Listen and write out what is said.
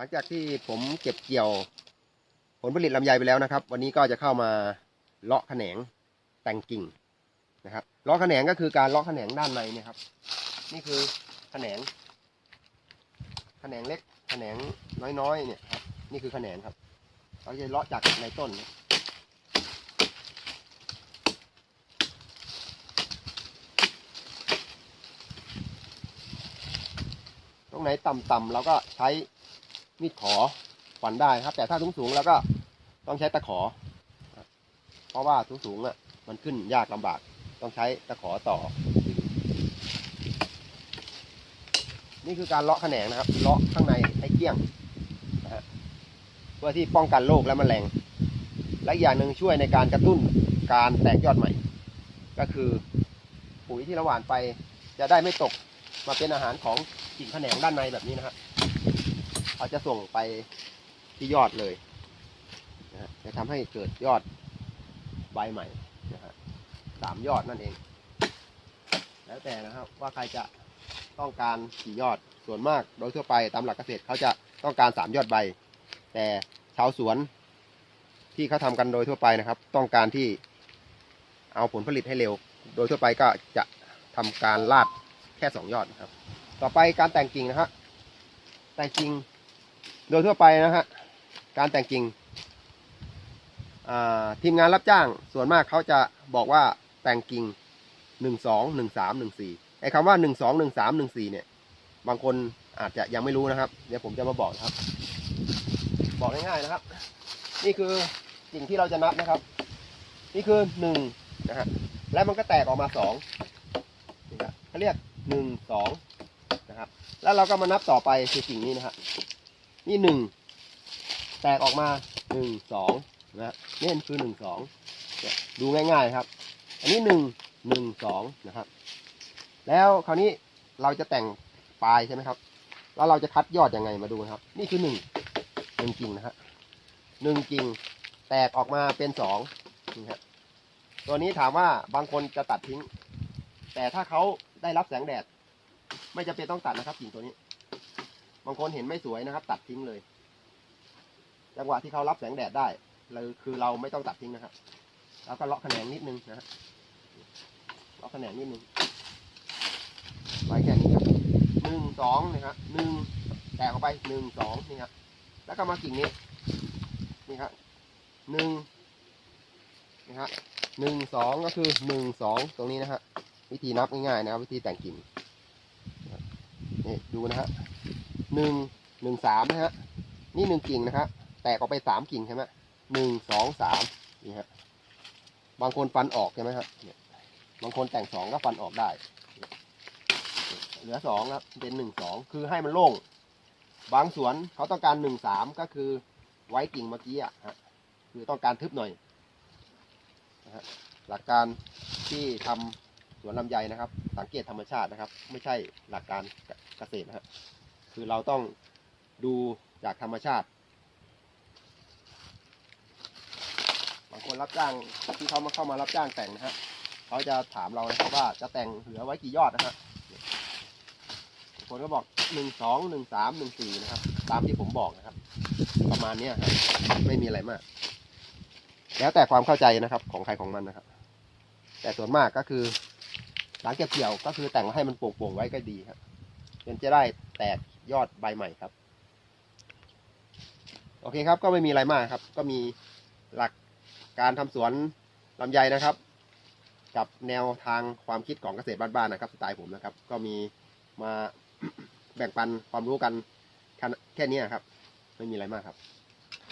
หลังจากที่ผมเก็บเกี่ยวผลผลิตลำไยไปแล้วนะครับ วันนี้ก็จะเข้ามาเลาะแขนงแต่งกิ่งนะครับเลาะแขนงก็คือการเลาะแขนงด้านในเนี่ยครับ นี่คือแขนงแขนงเล็กแขนงน้อยๆเนี่ยครับนี่คือแขนงครับเราจะเลาะจากในต้นตรงไหนต่ำๆเราก็ใช้ มีดขอฟันได้ครับ แต่ถ้าสูงๆแล้วก็ต้องใช้ตะขอ เพราะว่าสูงๆอะมันขึ้นยากลำบาก ต้องใช้ตะขอต่อ นี่คือการเลาะแขนงนะครับ เลาะข้างในให้เกลี้ยงนะฮะเพื่อที่ป้องกันโรคและแมลงและอย่างหนึ่งช่วยในการกระตุ้นการแตกยอดใหม่ ก็คือปุ๋ยที่ราหว่านไปจะได้ไม่ตกมาเป็นอาหารของกิ่งแขนงด้านในแบบนี้นะครับ เราจะส่งไปที่ยอดเลยนะฮะจะทำให้เกิดยอดใบใหม่นะฮะสามยอดนั่นเอง แล้วแต่นะครับว่าใครจะต้องการกี่ยอดส่วนมากโดยทั่วไปตามหลักเกษตรเขาจะต้องการสามยอดใบ แต่ชาวสวนที่เขาทำกันโดยทั่วไปนะครับ ต้องการที่เอาผลผลิตให้เร็ว โดยทั่วไปก็จะทำการลาดแค่สองยอดนะครับ ต่อไปการแต่งกิ่งนะฮะแต่งกิ่ง โดยทั่วไปนะฮะการแต่งกิ่งทีมงานรับจ้างส่วนมากเขาจะบอกว่าแต่งกิ่งหนึ่งสองหนึ่งสามหนึ่งสี่ไอ้คำว่าหนึ่งสองหนึ่งสามหนึ่งสี่เนี่ย บางคนอาจจะยังไม่รู้นะครับ เดี๋ยวผมจะมาบอกนะครับ บอกง่ายๆนะครับ นี่คือสิ่งที่เราจะนับนะครับ นี่คือหนึ่งนะฮะแล้วมันก็แตกออกมาสองนี่ครับเขาเรียกหนึ่งสองนะครับ แล้วเราก็มานับต่อไปคือสิ่งนี้นะครับ นี่หนึ่งแตกออกมาหนึ่งสองนะฮะนี่คือหนึ่งสองดูง่ายๆครับ อันนี้หนึ่งหนึ่งสองนะครับ แล้วคราวนี้เราจะแต่งปลายใช่ไหมครับ แล้วเราจะคัดยอดยังไงมาดูครับ นี่คือหนึ่งหนึ่งกิ่งนะฮะหนึ่งกิ่งแตกออกมาเป็นสองนี่ครับตัวนี้ถามว่าบางคนจะตัดทิ้ง แต่ถ้าเขาได้รับแสงแดด ไม่จำเป็นต้องตัดนะครับกิ่งตัวนี้ บางคนเห็นไม่สวยนะครับ ตัดทิ้งเลย จังหวะที่เขารับแสงแดดได้เราคือเราไม่ต้องตัดทิ้งนะครับแล้วก็เลาะแขนงนิดนึงนะฮะเลาะแขนงนิดนึงไว้แค่นี้ครับหนึ่งสองนี่ครับหนึ่งแตกออกไปหนึ่งสองนี่ครับแล้วก็มากิ่งนี้นี่ครับหนึ่งนี่ครับหนึ่งสองก็คือหนึ่งสองตรงนี้นะฮะวิธีนับง่ายๆนะครับวิธีแต่งกิ่งนะครับนี่ดูนะฮะ หนึ่งหนึ่งสามนะฮะนี่หนึ่งกิ่งนะครับแตกออกไปสามกิ่งใช่ไหมหนึ่งสองสามนี่ฮะบางคนฟันออกใช่ไหมครับเนี่ยบางคนแต่งสองก็ฟันออกได้ เหลือสองครับเป็นหนึ่งสองคือให้มันโล่ง บางสวนเขาต้องการหนึ่งสามก็คือไว้กิ่งเมื่อกี้อะฮะคือต้องการทึบหน่อยนะฮะหลักการที่ทำสวนลำไยนะครับ สังเกตธรรมชาตินะครับ ไม่ใช่หลักการเกษตรนะฮะ คือเราต้องดูจากธรรมชาติ บางคนรับจ้างที่เขามาเข้ามารับจ้างแต่งนะฮะเขาจะถามเรานะครับว่าจะแต่งเหลือไว้กี่ยอดนะฮะคนก็บอกหนึ่งสองหนึ่งสามหนึ่งสี่นะครับ ตามที่ผมบอกนะครับ ประมาณเนี้ยครับไม่มีอะไรมาก แล้วแต่ความเข้าใจนะครับ ของใครของมันนะครับ แต่ส่วนมากก็คือหลังเก็บเกี่ยวก็คือแต่งให้มันโป่งๆไว้ก็ดีครับจนจะได้แตก ยอดใบใหม่ครับ โอเคครับก็ไม่มีอะไรมากครับ ก็มีหลักการทำสวนลำไยนะครับ กับแนวทางความคิดของเกษตรบ้านๆนะครับสไตล์ผมนะครับ ก็มีมาแบ่งปันความรู้กันแค่แค่นี้ครับ ไม่มีอะไรมากครับ